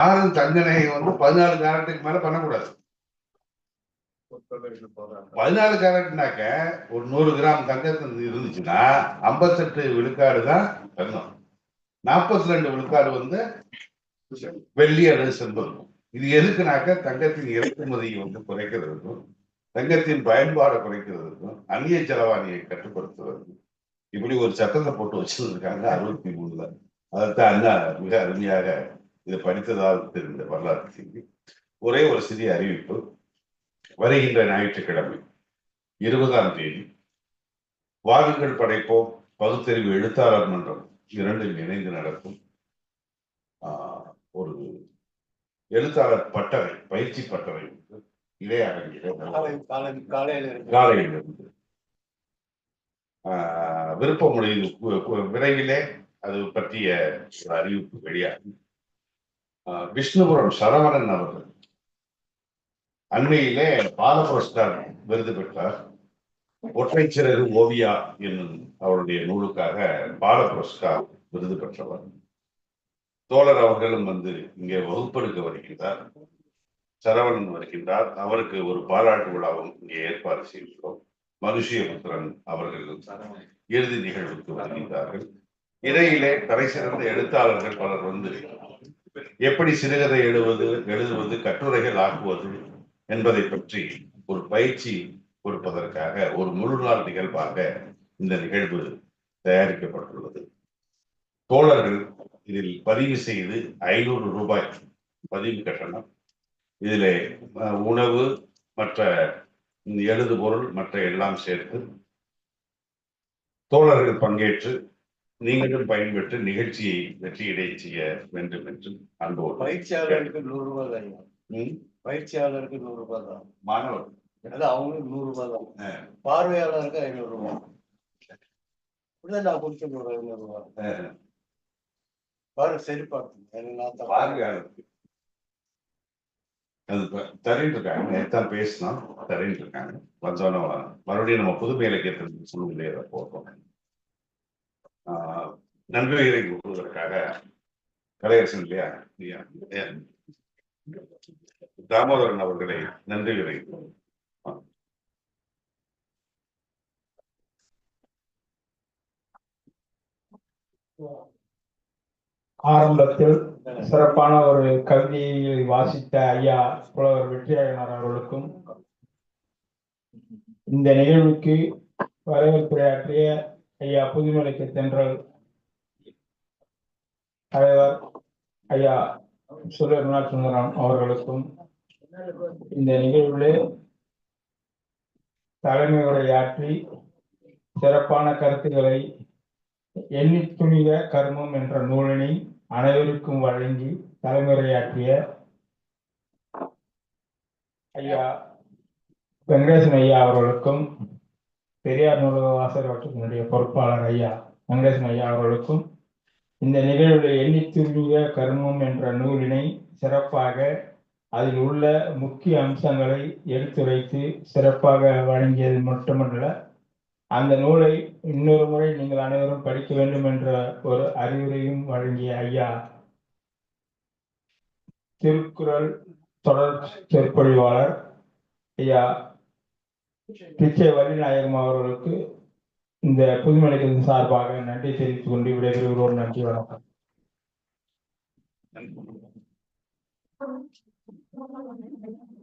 யாரும் தங்கனை வந்து பதினாலு கேரட்டுக்கு மேல பண்ணக்கூடாது. பதினாலு கேரட்னாக்க ஒரு நூறு கிராம் தங்கத்து இருந்துச்சுன்னா ஐம்பத்தெட்டு விழுக்காடு தான் தங்கம் நாற்பத்தி ரெண்டு விழுக்காடு வந்து வெள்ளி அல்லது செம்பருக்கும் இது எதுக்குனாக்க தங்கத்தின் இறக்குமதியை வந்து குறைக்கிறதுக்கும் தங்கத்தின் பயன்பாடை குறைக்கிறதுக்கும் அந்நிய செலவாணியை கட்டுப்படுத்துவதற்கும் இப்படி ஒரு சட்டத்தை போட்டு வச்சிருக்காங்க அறுபத்தி மூணுல. அதைத்தான் அண்ணா மிக அருமையாக இதை படித்ததால் தெரிந்த வரலாற்று செய்தி. ஒரே ஒரு சிறிய அறிவிப்பு. வருகின்ற ஞாயிற்றுக்கிழமை இருபதாம் தேதி வாருங்கள் படைப்போம். பகுத்தறிவு எழுத்தாளர் மன்றம் இரண்டும் இணைந்து நடக்கும் ஒரு எழுத்தாளர் பட்டறை பயிற்சி பட்டறை வந்து இடையரங்கிலே காலை- காலை- காலையில இருக்கு. காலையில் இருந்து. ஆஹ், விருப்பமுடைய கு- கு- விரைவிலே அது பற்றிய ஒரு அறிவிப்பு வெளியாகும். விஷ்ணுபுரம் சரவணன் அவர்கள். அண்மையிலே பால புரஸ்கார் விருது பெற்றார். ஒற்றைச்சிறகு ஓவியா என்னும் அவருடைய நூலுக்காக பால புரஸ்கார் விருது பெற்றவர். தோழர் அவர்களும் வந்து இங்கே வகுப்பெடுக்க வருகின்றார். சரவணன் வருகின்றார். அவருக்கு ஒரு பாராட்டு விழாவும் இங்கே ஏற்பாடு செய்கிறோம் மனுஷியபுத்திரன் அவர்கள் இறுதி நிகழ்வுக்கு வருகின்றார்கள். இடையிலே தலை சிறந்த எழுத்தாளர்கள் பலர் வந்து எப்படி சிறுகதை எழுவது எழுதுவது கட்டுரைகள் ஆக்குவது என்பதை பற்றி ஒரு பயிற்சி கொடுப்பதற்காக ஒரு முழு நாள் நிகழ்வாக இந்த நிகழ்வு தயாரிக்கப்பட்டுள்ளது. தோழர்கள் இதில் பதிவு செய்து ஐநூறு ரூபாய் பதிவு கட்டணம். இதில் உணவு மற்ற எழுதுபொருள் மற்ற எல்லாம் சேர்த்து தோழர்கள் பங்கேற்று நீங்களும் பயன்பெற்று நிகழ்ச்சியை வெற்றியடை செய்ய வேண்டும் என்று அன்போடு பயிற்சியாளருக்கு நூறு ரூபாய் தான் பயிற்சியாளருக்கு நூறு ரூபாய் தான். மாணவர். அது அவங்களுக்கு நூறு ரூபாய் தான். பார்வையாளருக்கு ஐநூறு ரூபாய். இப்படிதான் நான் கொடுத்து ஒரு ஐநூறு ரூபாய். அஹ், பாரு சரி பார்த்து பார்வையாளருக்கு. அது தரேன் இருக்காங்க நேத்தான் பேசினோம். தரேன் இருக்காங்க வந்தோன்னே மறுபடியும் நம்ம புதுமை இலக்கியத்தின் சூழ்நிலையை போட்டோம் நன்மைகளை கூறுவதற்காக கலையரசன் இல்லையா? இல்லையா? தாமோதரன் அவர்களை நன்றி ஆரம்பத்தில் சிறப்பான ஒரு கவிதையை வாசித்த ஐயா புலவர் வெற்றியாளர் அவர்களுக்கும் இந்த நிகழ்வுக்கு வரவேற்புரையாற்றிய ஐயா புதுமலைக்கு தென்றல் தலைவர் ஐயா சுரேர்நாத் சுந்தரம் அவர்களுக்கும் இந்த நிகழ்விலே தலைமை உரையாற்றி சிறப்பான கருத்துக்களை எண்ணி துணிக கர்மம் என்ற நூலினை அனைவருக்கும் வழங்கி தலைமுறையாற்றிய ஐயா வெங்கடேசன் ஐயா அவர்களுக்கும் பெரியார் நூலக வாசகர் வட்டத்தினுடைய பொறுப்பாளர் ஐயா வெங்கடேசன் ஐயா அவர்களுக்கும் இந்த நிகழ்வில் எண்ணித் துணிக கர்மம் என்ற நூலினை சிறப்பாக அதில் உள்ள முக்கிய அம்சங்களை எடுத்துரைத்து சிறப்பாக வழங்கியது மட்டுமல்ல அந்த நூலை இன்னொரு முறை நீங்கள் அனைவரும் படிக்க வேண்டும் என்ற ஒரு அறிவுரையும் வழங்கிய ஐயா திருக்குறள் தொடர் சொற்பொழிவாளர் ஐயா பிச்சை வலிநாயகம் அவர்களுக்கு இந்த புதுமலைக்கு சார்பாக நன்றி தெரிவித்துக் கொண்டு விடைபெறுகிறோம் நன்றி வணக்கம் Thank you.